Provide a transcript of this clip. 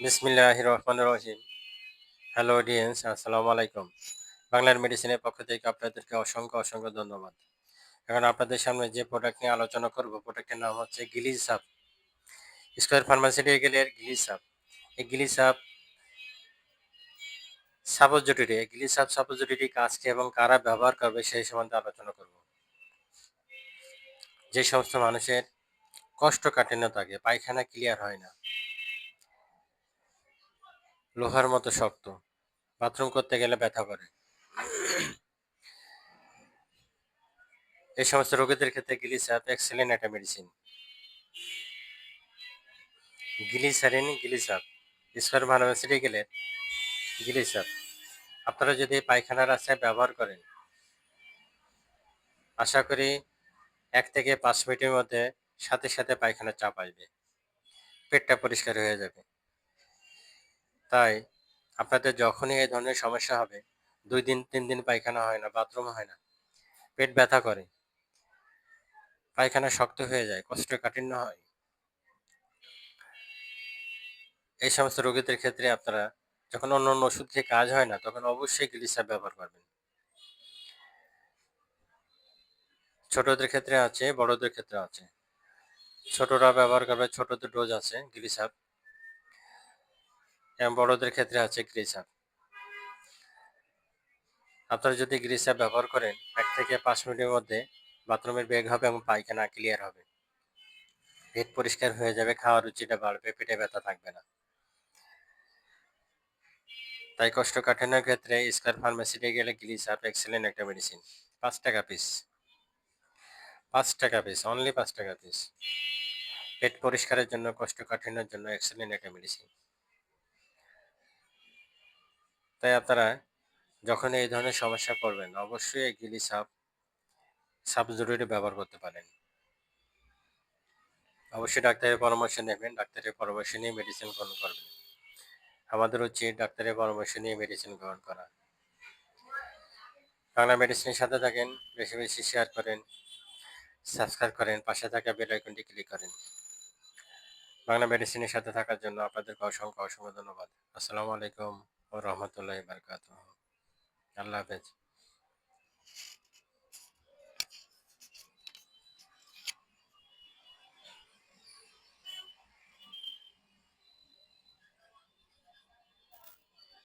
বিসমিল্লাহ রহমান রহিম hello audience আসসালামু আলাইকুম। বাংলার মেডিসিনের পক্ষ থেকে আপনাদেরকে অসংখ্য অসংখ্য ধন্যবাদ। এখন আপনাদের সামনে যে প্রোডাক্ট নিয়ে আলোচনা করব প্রোডাক্টের নাম হচ্ছে গিলি সাপ স্কোয়ার ফার্মাসিউটিক্যালের গিলি সাপ এই গিলি সাপ সাপোজিটরি এই গিলি সাপ সাপোজিটরি কাজকে এবং কারা ব্যবহার করবে সেই সম্বন্ধে আলোচনা করব। যে সমস্ত মানুষের কষ্টকাঠিন্য থাকে, পায়খানা ক্লিয়ার হয় না। লোহার মতো শক্ত। বাথরুম করতে গেলে ব্যথা করে। এই সমস্ত রোগীদের ক্ষেত্রে গিলিসাপ এক্সেলেন্ট একটা মেডিসিন গিলিসারিন, গিলিসাপ। স্কোয়ার গেলে গিলিসাপ। আপনারা যদি পায়খানা রাস্তায় ব্যবহার করেন, আশা করি এক থেকে পাঁচ মিনিটের মধ্যে সাথে সাথে পায়খানা চাপ আসবে। পেটটা পরিষ্কার হয়ে যাবে। তাই আপনাদের যখনই এই ধরনের সমস্যা হবে, দুই দিন, তিন দিন পায়খানা হয় না, বাথরুম হয় না, পেট ব্যথা করে, পায়খানা শক্ত হয়ে যায়, কষ্ট কষ্টকাঠিন্য হয়। এই সমস্ত রোগীদের ক্ষেত্রে আপনারা যখন অন্য অন্য ওষুধ খেয়ে কাজ হয় না, তখন অবশ্যই গ্লিসাপ ব্যবহার করবেন। ছোটদের ক্ষেত্রে আছে, বড়দের ক্ষেত্রে আছে। ছোটরা ব্যবহার করবে, ছোটদের ডোজ আছে গ্লিসাপ বড়দের ক্ষেত্রে আছে গ্রিসাপ আপনারা যদি গ্রিসাপ ব্যবহার করেন, এক থেকে পাঁচ মিনিটের মধ্যে বাথরুমের বেগ হবে এবং পায়খানা ক্লিয়ার হবে। পেট পরিষ্কার হয়ে যাবে, খাওয়ার রুচিটা বাড়বে, পেটে ব্যথা থাকবে না। তাই কোষ্ঠকাঠিন্যের ক্ষেত্রে স্কার ফার্মেসিতে গেলে গ্লিসাপ এক্সেলেন্ট একটা মেডিসিন পাঁচ টাকা পিস পাঁচ টাকা পিস অনলি পাঁচ টাকা পিস পেট পরিষ্কারের জন্য কোষ্ঠকাঠিন্যের জন্য এক্সেলেন্ট একটা মেডিসিন তাই আপনারা যখন এই ধরনের সমস্যা পড়বেন, অবশ্যই গিলি সাপ সাপ জরুরি ব্যবহার করতে পারেন। অবশ্যই ডাক্তারের পরামর্শ নেবেন, ডাক্তারের পরামর্শ নিয়ে মেডিসিন গ্রহণ করবেন। আমাদের উচিত ডাক্তারের পরামর্শ নিয়ে মেডিসিন গ্রহণ করা। বাংলা মেডিসিনের সাথে থাকেন, বেশি বেশি শেয়ার করেন সাবস্ক্রাইব করেন, পাশে থাকা বেল আইকনটি ক্লিক করেন। বাংলা মেডিসিনের সাথে থাকার জন্য আপনাদেরকে অসংখ্য অসংখ্য ধন্যবাদ। আসসালামু আলাইকুম। ও রহমতুল্লাহ বারকাত আল্লাহ হাফেজ।